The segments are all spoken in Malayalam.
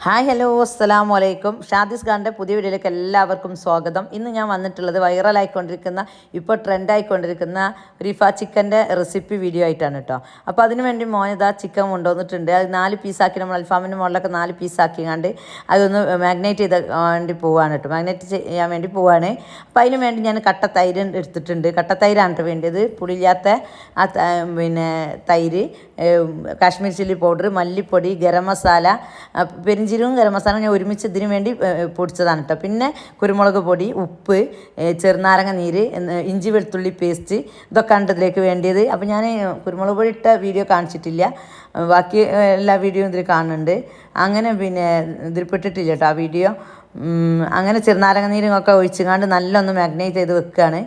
ഹായ് ഹലോ അസ്സാം വലൈക്കും ഷാദിസ് ഖാന്റെ പുതിയ വീഡിയോയിലേക്ക് എല്ലാവർക്കും സ്വാഗതം. ഇന്ന് ഞാൻ വന്നിട്ടുള്ളത് വൈറലായിക്കൊണ്ടിരിക്കുന്ന ഇപ്പോൾ ട്രെൻഡായിക്കൊണ്ടിരിക്കുന്ന റിഫ ചിക്കന്റെ റെസിപ്പി വീഡിയോ ആയിട്ടാണ് കേട്ടോ. അപ്പോൾ അതിന് വേണ്ടി മോനിതാ ചിക്കൻ കൊണ്ടുവന്നിട്ടുണ്ട്. അത് നാല് പീസാക്കി നമ്മൾ അൽഫാമിന്റെ മുകളിലൊക്കെ നാല് പീസാക്കി കണ്ട് അതൊന്ന് മാഗ്നേറ്റ് ചെയ്ത് വേണ്ടി പോവാണ് കേട്ടോ. മാഗ്നേറ്റ് ചെയ്യാൻ വേണ്ടി പോവാണ്. അപ്പോൾ അതിന് വേണ്ടി ഞാൻ കട്ട തൈര് എടുത്തിട്ടുണ്ട്. കട്ട തൈരാണ് കേട്ടോ വേണ്ടിയത് പുളിയില്ലാത്ത ആ പിന്നെ തൈര് കാശ്മീർ ചില്ലി പൗഡർ മല്ലിപ്പൊടി ഗരം മസാല ആ, പെരിഞ്ചീരകവും ഗരം മസാല ഞാൻ ഒരുമിച്ച് ഇതിന് വേണ്ടി പൊടിച്ചതാണ് കേട്ടോ പിന്നെ കുരുമുളക് പൊടി ഉപ്പ് ചെറുനാരങ്ങ നീര് ഇഞ്ചി വെളുത്തുള്ളി പേസ്റ്റ് ഇതൊക്കെയാണ് ട്ടോ ഇതിലേക്ക് വേണ്ടിയത്. അപ്പോൾ ഞാൻ കുരുമുളക് പൊടി ഇട്ട വീഡിയോ കാണിച്ചിട്ടില്ല. ബാക്കി എല്ലാ വീഡിയോയും ഇതിൽ കാണുന്നുണ്ട്. അങ്ങനെ പിന്നെ ഇതിൽ പെട്ടിട്ടില്ല കേട്ടോ ആ വീഡിയോ. അങ്ങനെ ചെറുനാരങ്ങ നീരും ഒക്കെ ഒഴിച്ചുകൊണ്ട് നല്ലൊന്ന് മാഗ്നേറ്റ് ചെയ്ത് വെക്കുകയാണ്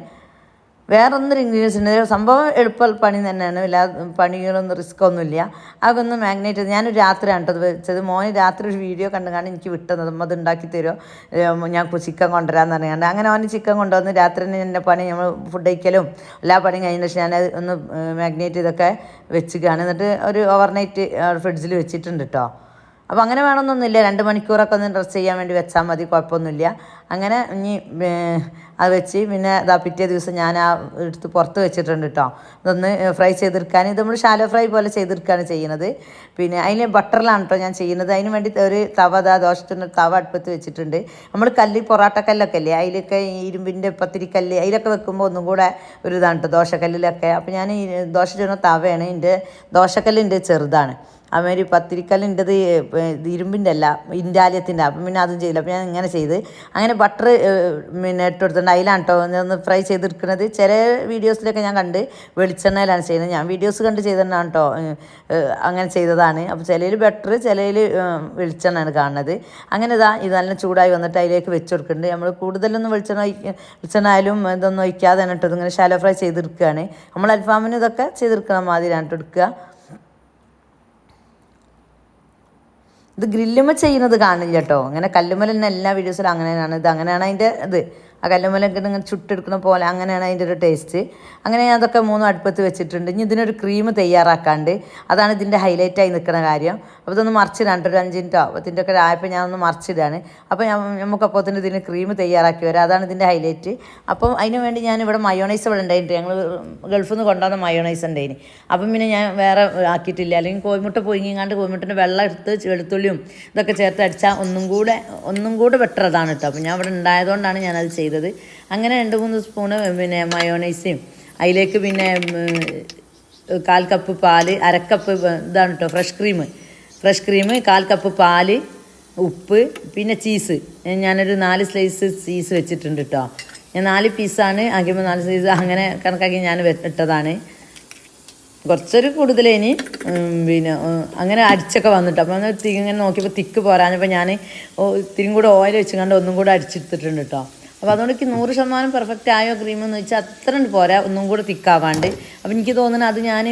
വേറെ ഒന്നും ഇൻഗ്രീഡിയൻസ് ഉണ്ട് സംഭവം എളുപ്പ പണി തന്നെയാണ്. എല്ലാ പണികളൊന്നും റിസ്ക് ഒന്നുമില്ല. അതൊന്ന് മാഗ്നേറ്റ് ചെയ്ത് ഞാനൊരു രാത്രിയാണ് കേട്ടോ ഇത് വെച്ചത്. മോന് രാത്രി ഒരു വീഡിയോ കണ്ടു എനിക്ക് വിട്ടത് അത് ഉണ്ടാക്കി തരുമോ ഞാൻ ചിക്കൻ കൊണ്ടുവരാമെന്ന് പറഞ്ഞാണ്ട് അങ്ങനെ അവന് ചിക്കൻ കൊണ്ടുവന്ന് രാത്രി തന്നെ എന്റെ പണി നമ്മൾ ഫുഡ് കഴിക്കലും എല്ലാ പണിയും കഴിഞ്ഞ ശേഷം ഞാനത് ഒന്ന് മാഗ്നേറ്റ് ചെയ്തൊക്കെ വെച്ചുകയാണ് എന്നിട്ട് ഒരു ഓവർനൈറ്റ് ഫ്രിഡ്ജിൽ വെച്ചിട്ടുണ്ട് കേട്ടോ. അപ്പോൾ അങ്ങനെ വേണമെന്നൊന്നുമില്ല രണ്ട് മണിക്കൂറൊക്കെ ഒന്ന് ഡ്രസ്സ് ചെയ്യാൻ വേണ്ടി വെച്ചാൽ മതി. കുഴപ്പമൊന്നുമില്ല. അങ്ങനെ ഇനി അത് വെച്ച് പിന്നെ ഇതാ പിറ്റേ ദിവസം ഞാൻ ആ എടുത്ത് പുറത്ത് വെച്ചിട്ടുണ്ട് കേട്ടോ ഇതൊന്ന് ഫ്രൈ ചെയ്തെടുക്കാൻ. ഇത് നമ്മൾ ഷാലോ ഫ്രൈ പോലെ ചെയ്തെടുക്കുകയാണ് ചെയ്യുന്നത്. പിന്നെ അതിന് ബട്ടറിലാണ് കേട്ടോ ഞാൻ ചെയ്യുന്നത്. അതിന് വേണ്ടി ഒരു തവ അതാ ദോശത്തിന്റെ തവ അടുപ്പത്ത് വെച്ചിട്ടുണ്ട്. നമ്മൾ കല്ല് പൊറാട്ടക്കല്ലൊക്കെ അല്ലേ അതിലൊക്കെ ഇരുമ്പിന്റെ പത്തിരിക്കല്ല് അതിലൊക്കെ വെക്കുമ്പോൾ ഒന്നും കൂടെ ഒരു ഇതാണ് കേട്ടോ ദോശക്കല്ലിലൊക്കെ. അപ്പോൾ ഞാൻ ഈ ദോശ ചെയ്യുന്ന തവയാണ് എന്റെ ദോശക്കല്ലിന്റെ ചെറുതാണ്. അതുമാതിരി പത്തിരിക്കല്ലിന്റെത് ഇരുമ്പിന്റെ അല്ല ഇൻഡാലിയത്തിന്റെ അപ്പം പിന്നെ അതും ചെയ്തില്ല അപ്പം ഞാൻ ഇങ്ങനെ ചെയ്ത്. അങ്ങനെ ബട്ടർ പിന്നെ ഇട്ട് കൊടുത്തിട്ടുണ്ട്. അതിലാണ് കേട്ടോ ഒന്ന് ഫ്രൈ ചെയ്തെടുക്കുന്നത്. ചില വീഡിയോസിലൊക്കെ ഞാൻ കണ്ട് വെളിച്ചെണ്ണയിലാണ് ചെയ്യുന്നത്. ഞാൻ വീഡിയോസ് കണ്ട് ചെയ്തതാണ് കേട്ടോ അങ്ങനെ ചെയ്തതാണ്. അപ്പോൾ ചിലയിൽ ബട്ടർ ചിലയിൽ വെളിച്ചെണ്ണയാണ് കാണുന്നത്. അങ്ങനെ ഇതാ ഇത് നല്ല ചൂടായി വന്നിട്ട് അതിലേക്ക് വെച്ച് കൊടുക്കുന്നുണ്ട്. നമ്മൾ കൂടുതലൊന്നും വെളിച്ചെണ്ണ വെളിച്ചെണ്ണ ആയാലും ഇതൊന്നും ഒഴിക്കാതെ തന്നെ കേട്ടോ ഇതിങ്ങനെ ഷാലോ ഫ്രൈ ചെയ്തെടുക്കുകയാണ്. നമ്മൾ അൽഫാമിന് ഇതൊക്കെ ചെയ്തെടുക്കണം മാതിരിയാണ് എടുക്കുക ഇത് ഗ്രില്ലുമ്മ ചെയ്യുന്നത് കാണില്ല കേട്ടോ. അങ്ങനെ കല്ലുമ്മൽ തന്നെ എല്ലാ വീഡിയോസിലും അങ്ങനെയാണ്. ഇത് അങ്ങനെയാണ് അതിന്റെ ഇത്. ആ കല്ലുമ്മലൊക്കെ ഇങ്ങനെ ചുട്ടെടുക്കുന്ന പോലെ അങ്ങനെയാണ് അതിന്റെ ഒരു ടേസ്റ്റ് അങ്ങനെ ഞാൻ അതൊക്കെ മൂന്നും അടുപ്പത്ത് വെച്ചിട്ടുണ്ട്. ഇനി ഇതിനൊരു ക്രീം തയ്യാറാക്കാണ്ട് അതാണ് ഇതിന്റെ ഹൈലൈറ്റായി നിൽക്കുന്ന കാര്യം. അപ്പോൾ ഇതൊന്ന് മറിച്ചിടാണ്ട് ഒരു അഞ്ച് മിനിറ്റോ. പത്തിന്റെ ഒക്കെ ആയപ്പോൾ ഞാനൊന്ന് മറിച്ചിടാണ്. അപ്പോൾ ഞാൻ നമുക്കപ്പോൾ തന്നെ ഇതിന് ക്രീം തയ്യാറാക്കി വരാം. അതാണ് ഇതിന്റെ ഹൈലൈറ്റ് അപ്പം അതിന് വേണ്ടി ഞാൻ ഇവിടെ മയോണൈസ് ഇവിടെ ഉണ്ടായിട്ട് ഞങ്ങൾ ഗൾഫിൽ നിന്ന് കൊണ്ടുവന്ന മയോണൈസ് ഉണ്ടായിന്. അപ്പം പിന്നെ ഞാൻ വേറെ ആക്കിയിട്ടില്ല. അല്ലെങ്കിൽ കോഴിമുട്ട പൊയിങ്ങിങ്ങാണ്ട് കോഴിമുട്ടന്റെ വെള്ളം എടുത്ത് വെളുത്തുള്ളിയും ഇതൊക്കെ ചേർത്ത് അടിച്ചാൽ ഒന്നും കൂടെ ഒന്നും കൂടെ ബെറ്റർ അതാണ് കേട്ടോ. അപ്പം ഞാൻ ഇവിടെ ഉണ്ടായതുകൊണ്ടാണ് ഞാനത് ചെയ്തത്. അങ്ങനെ രണ്ട് മൂന്ന് സ്പൂണ് പിന്നെ മയോണൈസും അതിലേക്ക് പിന്നെ കാൽ കപ്പ് പാൽ അരക്കപ്പ് ഇതാണ് കേട്ടോ ഫ്രഷ് ക്രീം ഫ്രഷ് ക്രീം കാൽ കപ്പ് പാൽ ഉപ്പ് പിന്നെ ചീസ് ഞാനൊരു നാല് സ്ലൈസ് ചീസ് വെച്ചിട്ടുണ്ട് കേട്ടോ ഞാൻ നാല് പീസാണ് ആക്കിയപ്പോൾ നാല് സ്ലൈസ് അങ്ങനെ കണക്കാക്കി ഞാൻ ഇട്ടതാണ്. കുറച്ചൊരു കൂടുതലേനി ഇനി പിന്നെ അങ്ങനെ അടിച്ചൊക്കെ വന്നിട്ട്. അപ്പോൾ ഒന്ന് നോക്കിയപ്പോൾ തിക്ക് പോരാഞ്ഞപ്പോൾ ഞാൻ ഇത്തിരി കൂടെ ഓയിൽ വെച്ചുകൊണ്ട് ഒന്നും കൂടെ അടിച്ചെടുത്തിട്ടുണ്ട് കേട്ടോ അപ്പോൾ അതുകൊണ്ട് എനിക്ക് നൂറ് ശതമാനം പെർഫെക്റ്റ് ആയോ ക്രീം എന്ന് വെച്ചാൽ അത്ര പോരാ ഒന്നും കൂടെ തിക്കാവാണ്ട് അപ്പോൾ എനിക്ക് തോന്നുന്നത് അത് ഞാൻ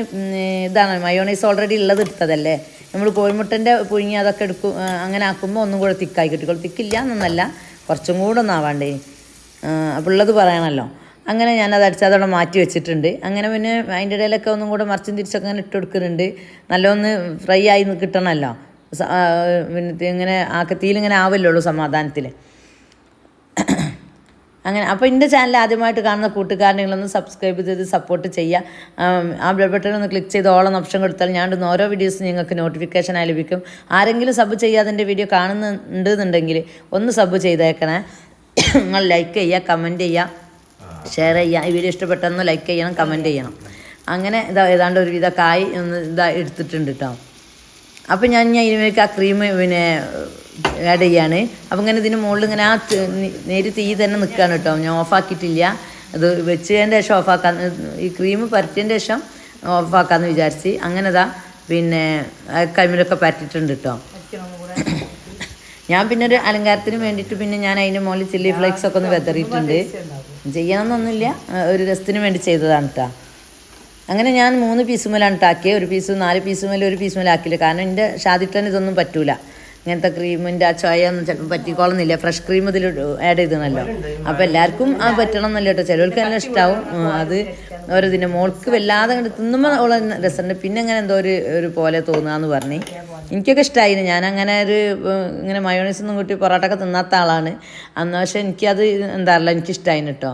ഇതാണ് മയോണൈസ് ഓൾറെഡി ഉള്ളത് എടുത്തതല്ലേ. നമ്മൾ കോഴിമുട്ടന്റെ പുഴുങ്ങി അതൊക്കെ എടുക്കും അങ്ങനെ ആക്കുമ്പോൾ ഒന്നും കൂടെ തിക്കായി കിട്ടിക്കോളും. തിക്കില്ല എന്നൊന്നല്ല കുറച്ചും കൂടെ ഒന്നും ആവാണ്ടേ. അപ്പോൾ ഉള്ളത് പറയണമല്ലോ അങ്ങനെ ഞാനത് അടിച്ച് അതവിടെ മാറ്റി വെച്ചിട്ടുണ്ട്. അങ്ങനെ പിന്നെ അതിന്റെ ഇടയിലൊക്കെ ഒന്നും കൂടെ മറിച്ചും തിരിച്ചൊക്കെ അങ്ങനെ ഇട്ട് കൊടുക്കുന്നുണ്ട്. നല്ലൊന്ന് ഫ്രൈ ആയി കിട്ടണമല്ലോ പിന്നെ ഇങ്ങനെ ആക്കത്തിയിൽ ഇങ്ങനെ ആവില്ലുള്ളൂ സമാധാനത്തിൽ അങ്ങനെ അപ്പോൾ എന്റെ ചാനൽ ആദ്യമായിട്ട് കാണുന്ന കൂട്ടുകാരനെങ്ങളൊന്ന് സബ്സ്ക്രൈബ് ചെയ്ത് സപ്പോർട്ട് ചെയ്യുക ആ ബെൽ ബട്ടൺ ഒന്ന് ക്ലിക്ക് ചെയ്ത് ഓളം ഓപ്ഷൻ കൊടുത്താൽ ഞാൻ ഇടുന്ന ഓരോ വീഡിയോസ് നിങ്ങൾക്ക് നോട്ടിഫിക്കേഷനായി ലഭിക്കും. ആരെങ്കിലും സബ് ചെയ്യാതെ എന്റെ വീഡിയോ കാണുന്നുണ്ട് എന്നുണ്ടെങ്കിൽ ഒന്ന് സബ് ചെയ്തേക്കണേ. നിങ്ങൾ ലൈക്ക് ചെയ്യുക കമന്റ് ചെയ്യുക ഷെയർ ചെയ്യുക ഈ വീഡിയോ ഇഷ്ടപ്പെട്ടെന്ന് ലൈക്ക് ചെയ്യണം കമന്റ് ചെയ്യണം. അങ്ങനെ ഇതാ ഏതാണ്ട് ഒരു വിധ കായ് ഒന്ന് ഇതാ എടുത്തിട്ടുണ്ട് കേട്ടോ അപ്പം ഞാൻ ഞാൻ ഇതിലേക്ക് ആ ക്രീം പിന്നെ ആഡ് ചെയ്യാണ്. അപ്പം ഇങ്ങനെ ഇതിന് മുകളിൽ ഇങ്ങനെ ആ നേര് തീ തന്നെ നിൽക്കുകയാണ് കേട്ടോ. ഞാൻ ഓഫാക്കിയിട്ടില്ല അത് വെച്ചതിന്റെ ശേഷം ഓഫാക്കാൻ ഈ ക്രീം പരത്തിയതിന്റെ ശേഷം ഓഫാക്കാമെന്ന് വിചാരിച്ച് അങ്ങനെ ഇതാ പിന്നെ ആ കൈമിലൊക്കെ പരത്തിയിട്ടുണ്ട് കേട്ടോ. ഞാൻ പിന്നെ ഒരു അലങ്കാരത്തിന് വേണ്ടിയിട്ട് പിന്നെ ഞാൻ അതിന്റെ മുകളിൽ ചില്ലി ഫ്ലേക്സ് ഒക്കെ ഒന്ന് വെതറിയിട്ടുണ്ട്. ചെയ്യണമെന്നൊന്നുമില്ല ഒരു രസത്തിന് വേണ്ടി ചെയ്തതാണ് കേട്ടോ. അങ്ങനെ ഞാൻ മൂന്ന് പീസ് മേലാണ് ഉണ്ടാക്കിയത് ഒരു പീസ് നാല് പീസ് മേലെ ഒരു പീസ് മേലെ ആക്കിയില്ല കാരണം എന്റെ ഷാദിട്ടന് ഇതൊന്നും പറ്റൂല. ഇങ്ങനത്തെ ക്രീമിന്റെ ആ ചോയ ഒന്നും ചിലപ്പോൾ പറ്റിക്കോളുന്നില്ല. ഫ്രഷ് ക്രീം ഇതിൽ ആഡ് ചെയ്തണല്ലോ അപ്പോൾ എല്ലാവർക്കും ആ പറ്റണം എന്നല്ല കേട്ടോ. ചിലവർക്ക് നല്ല ഇഷ്ടമാവും അത് ഓരോ ഇതിന്റെ മോൾക്ക് വല്ലാതെ കണ്ട് തിന്നുമ്പോൾ ഉള്ള രസമുണ്ട്. പിന്നെ അങ്ങനെ എന്തോ ഒരു ഒരു പോലെ തോന്നുകയെന്ന് പറഞ്ഞ്. എനിക്കൊക്കെ ഇഷ്ടമായിരുന്നു ഞാൻ അങ്ങനെ ഒരു ഇങ്ങനെ മയോണൈസ് ഒന്നും കൂട്ടി പൊറോട്ട ഒക്കെ തിന്നാത്ത ആളാണ്. അന്ന് പക്ഷേ എനിക്കത് എന്താ പറയുക ആ,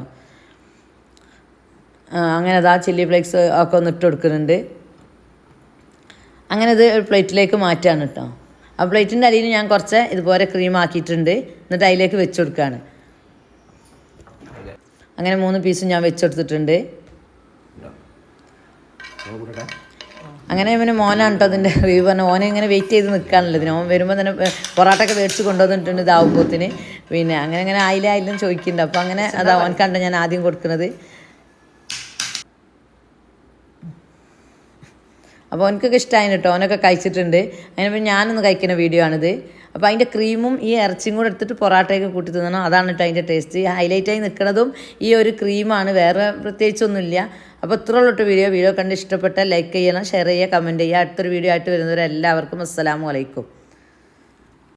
അങ്ങനെ അതാ ചില്ലി ഫ്ലേക്സ് ഒക്കെ ഒന്ന് ഇട്ട് കൊടുക്കുന്നുണ്ട്. അങ്ങനെ ഇത് പ്ലേറ്റിലേക്ക് മാറ്റുകയാണ് കേട്ടോ ആ പ്ലേറ്റിന്റെ അടിയിൽ ഞാൻ കുറച്ച് ഇതുപോലെ ക്രീം ആക്കിയിട്ടുണ്ട്. എന്നിട്ട് അതിലേക്ക് വെച്ച് കൊടുക്കുകയാണ് അങ്ങനെ മൂന്ന് പീസും ഞാൻ വെച്ച് കൊടുത്തിട്ടുണ്ട്. അങ്ങനെ ഇവന് മോനാണ് കേട്ടോ അതിന്റെ റിവ്യൂ പറഞ്ഞ ഓനെ ഇങ്ങനെ വെയിറ്റ് ചെയ്ത് നിൽക്കാണല്ലോ ഇതിന്. ഓൻ വരുമ്പോൾ തന്നെ പൊറോട്ടൊക്കെ മേടിച്ച് കൊണ്ടുവന്നിട്ടുണ്ട് ഇതാവുമ്പോത്തിന്. പിന്നെ അങ്ങനെ അങ്ങനെ ആയില്ല ആയില്ലെന്ന് ചോദിക്കുന്നുണ്ട്. അപ്പോൾ അങ്ങനെ അതാ ഓൻ കണ്ടോ ഞാൻ ആദ്യം കൊടുക്കുന്നത്. അപ്പോൾ എനിക്കൊക്കെ ഇഷ്ടമായി കേട്ടോ അവനൊക്കെ കഴിച്ചിട്ടുണ്ട്. അതിന് പിന്നെ ഞാനൊന്ന് കഴിക്കുന്ന വീഡിയോ ആണിത്. അപ്പോൾ അതിന്റെ ക്രീമും ഈ ഇറച്ചിയും കൂടെ എടുത്തിട്ട് പൊറാട്ടയൊക്കെ കൂട്ടി തിന്നണം. അതാണ് കേട്ടോ അതിന്റെ ടേസ്റ്റ് ഹൈലൈറ്റായി നിൽക്കുന്നതും ഈ ഒരു ക്രീമാണ് വേറെ പ്രത്യേകിച്ചൊന്നുമില്ല. അപ്പോൾ ഇത്ര ഉള്ളൊട്ട് വീഡിയോ വീഡിയോ കണ്ട് ഇഷ്ടപ്പെട്ടാൽ ലൈക്ക് ചെയ്യണം ഷെയർ ചെയ്യുക കമന്റ് ചെയ്യുക. അടുത്തൊരു വീഡിയോ ആയിട്ട് വരുന്നവരെല്ലാവർക്കും അസ്സാം അലൈക്കും.